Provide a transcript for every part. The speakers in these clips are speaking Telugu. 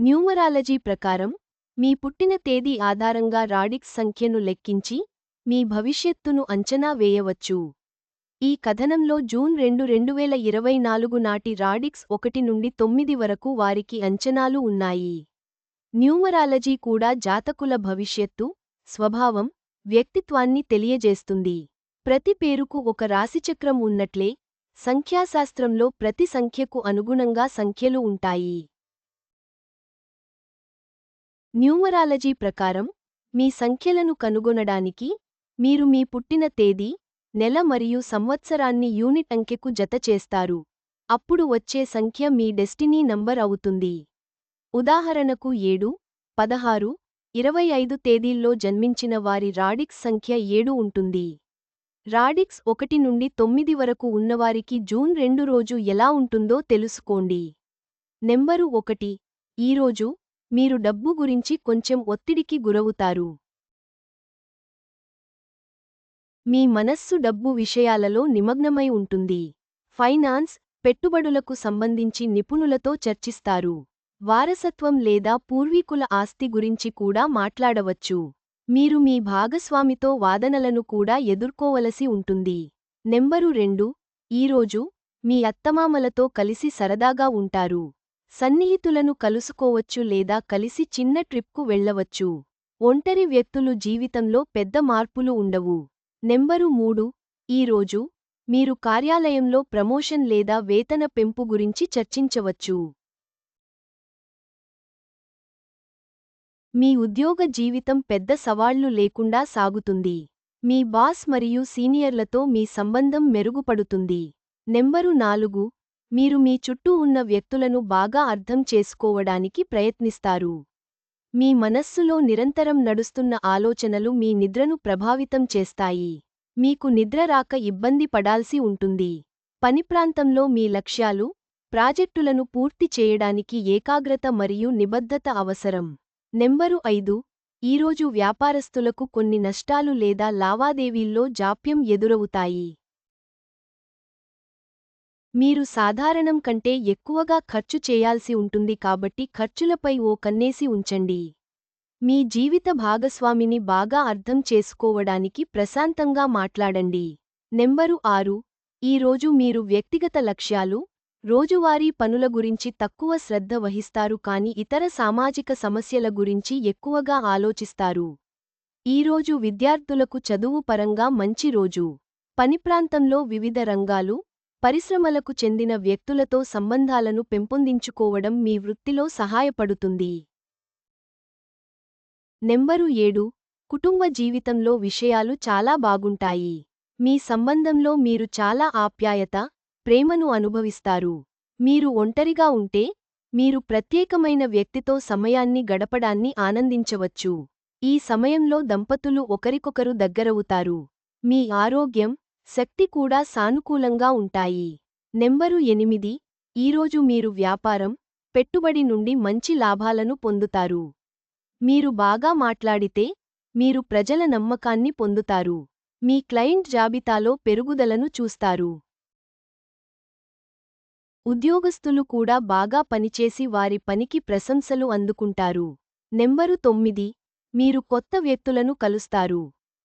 న్యూమరాలజీ ప్రకారం మీ పుట్టిన తేదీ ఆధారంగా రాడిక్స్ సంఖ్యను లెక్కించి మీ భవిష్యత్తును అంచనా వేయవచ్చు. ఈ కథనంలో జూన్ రెండు రెండువేల ఇరవై నాలుగు నాటి రాడిక్స్ ఒకటి నుండి తొమ్మిది వరకు వారికి అంచనాలు ఉన్నాయి. న్యూమరాలజీ కూడా జాతకుల భవిష్యత్తు స్వభావం వ్యక్తిత్వాన్ని తెలియజేస్తుంది. ప్రతి పేరుకు ఒక రాశిచక్రం ఉన్నట్లే సంఖ్యాశాస్త్రంలో ప్రతి సంఖ్యకు అనుగుణంగా సంఖ్యలు ఉంటాయి. న్యూమరాలజీ ప్రకారం మీ సంఖ్యలను కనుగొనడానికి మీరు మీ పుట్టిన తేదీ నెల మరియు సంవత్సరాన్ని యూనిట్ అంకెకు జతచేస్తారు అప్పుడు వచ్చే సంఖ్య మీ డెస్టినీ నంబర్ అవుతుంది. ఉదాహరణకు ఏడు పదహారు ఇరవై ఐదు తేదీల్లో జన్మించిన వారి రాడిక్స్ సంఖ్య ఏడు ఉంటుంది. రాడిక్స్ ఒకటి నుండి తొమ్మిది వరకు ఉన్నవారికి జూన్ రెండు రోజు ఎలా ఉంటుందో తెలుసుకోండి. నెంబరు ఒకటి ఈరోజు మీరు డబ్బు గురించి కొంచెం ఒత్తిడికి గురవుతారు. మీ మనస్సు డబ్బు విషయాలలో నిమగ్నమై ఉంటుంది. ఫైనాన్స్ పెట్టుబడులకు సంబంధించి నిపుణులతో చర్చిస్తారు. వారసత్వం లేదా పూర్వీకుల ఆస్తి గురించి కూడా మాట్లాడవచ్చు. మీరు మీ భాగస్వామితో వాదనలను కూడా ఎదుర్కోవలసి ఉంటుంది. నెంబరు రెండు ఈరోజు మీ అత్తమామలతో కలిసి సరదాగా ఉంటారు. సన్నిహితులను కలుసుకోవచ్చు లేదా కలిసి చిన్న ట్రిప్కు వెళ్ళవచ్చు. ఒంటరి వ్యక్తులు జీవితంలో పెద్ద మార్పులు ఉండవు. నెంబరు మూడు. ఈరోజు మీరు కార్యాలయంలో ప్రమోషన్ లేదా వేతన పెంపు గురించి చర్చించవచ్చు. మీ ఉద్యోగ జీవితం పెద్ద సవాళ్ళు లేకుండా సాగుతుంది. మీ బాస్ మరియు సీనియర్లతో మీ సంబంధం మెరుగుపడుతుంది. నెంబరు నాలుగు. మీరు మీ చుట్టూ ఉన్న వ్యక్తులను బాగా అర్థం చేసుకోవడానికి ప్రయత్నిస్తారు. మీ మనస్సులో నిరంతరం నడుస్తున్న ఆలోచనలు మీ నిద్రను ప్రభావితం చేస్తాయి. మీకు నిద్ర రాక ఇబ్బంది పడాల్సి ఉంటుంది. పని ప్రాంతంలో మీ లక్ష్యాలు ప్రాజెక్టులను పూర్తి చేయడానికి ఏకాగ్రత మరియు నిబద్ధత అవసరం. నెంబరు ఐదు ఈరోజు వ్యాపారస్తులకు కొన్ని నష్టాలు లేదా లావాదేవీల్లో జాప్యం ఎదురవుతాయి. మీరు సాధారణం కంటే ఎక్కువగా ఖర్చు చేయాల్సి ఉంటుంది కాబట్టి ఖర్చులపై ఓ కన్నేసి ఉంచండి. మీ జీవిత భాగస్వామిని బాగా అర్థం చేసుకోవడానికి ప్రశాంతంగా మాట్లాడండి. నెంబరు ఆరు. ఈరోజు మీరు వ్యక్తిగత లక్ష్యాలు రోజువారీ పనుల గురించి తక్కువ శ్రద్ధ వహిస్తారు కాని ఇతర సామాజిక సమస్యల గురించి ఎక్కువగా ఆలోచిస్తారు. ఈరోజు విద్యార్థులకు చదువు పరంగా మంచి రోజు. పని ప్రాంతంలో వివిధ రంగాలు పరిశ్రమలకు చెందిన వ్యక్తులతో సంబంధాలను పెంపొందించుకోవడం మీ వృత్తిలో సహాయపడుతుంది. నెంబరు ఏడు. కుటుంబ జీవితంలో విషయాలు చాలా బాగుంటాయి. మీ సంబంధంలో మీరు చాలా ఆప్యాయత ప్రేమను అనుభవిస్తారు. మీరు ఒంటరిగా ఉంటే మీరు ప్రత్యేకమైన వ్యక్తితో సమయాన్ని గడపడాన్ని ఆనందించవచ్చు. ఈ సమయంలో దంపతులు ఒకరికొకరు దగ్గరవుతారు. మీ ఆరోగ్యం శక్తి కూడా సానుకూలంగా ఉంటాయి. నెంబరు ఎనిమిది. ఈరోజు మీరు వ్యాపారం పెట్టుబడి నుండి మంచి లాభాలను పొందుతారు. మీరు బాగా మాట్లాడితే మీరు ప్రజల నమ్మకాన్ని పొందుతారు. మీ క్లయింట్ జాబితాలో పెరుగుదలను చూస్తారు. ఉద్యోగస్తులు కూడా బాగా పనిచేసి వారి పనికి ప్రశంసలు అందుకుంటారు. నెంబరు తొమ్మిది. మీరు కొత్త వ్యక్తులను కలుస్తారు.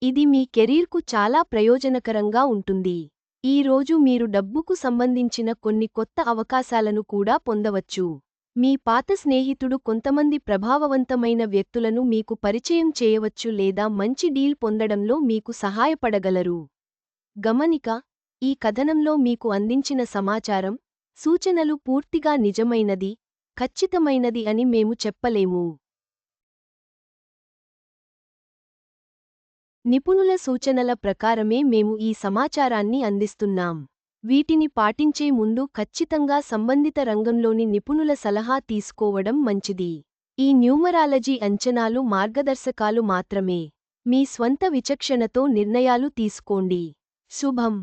ఇది మీ కెరీర్కు చాలా ప్రయోజనకరంగా ఉంటుంది. ఈ రోజు మీరు డబ్బుకు సంబంధించిన కొన్ని కొత్త అవకాశాలను కూడా పొందవచ్చు. మీ పాత స్నేహితుడు కొంతమంది ప్రభావవంతమైన వ్యక్తులను మీకు పరిచయం చేయవచ్చు లేదా మంచి డీల్ పొందడంలో మీకు సహాయపడగలరు. గమనిక ఈ కథనంలో మీకు అందించిన సమాచారం సూచనలు పూర్తిగా నిజమైనది ఖచ్చితమైనది అని మేము చెప్పలేము. నిపుణుల సూచనల ప్రకారమే మేము ఈ సమాచారాన్ని అందిస్తున్నాం. వీటిని పాటించే ముందు ఖచ్చితంగా సంబంధిత రంగంలోని నిపుణుల సలహా తీసుకోవడం మంచిది. ఈ న్యూమరాలజీ అంచనాలు మార్గదర్శకాలు మాత్రమే. మీ స్వంత విచక్షణతో నిర్ణయాలు తీసుకోండి. శుభం.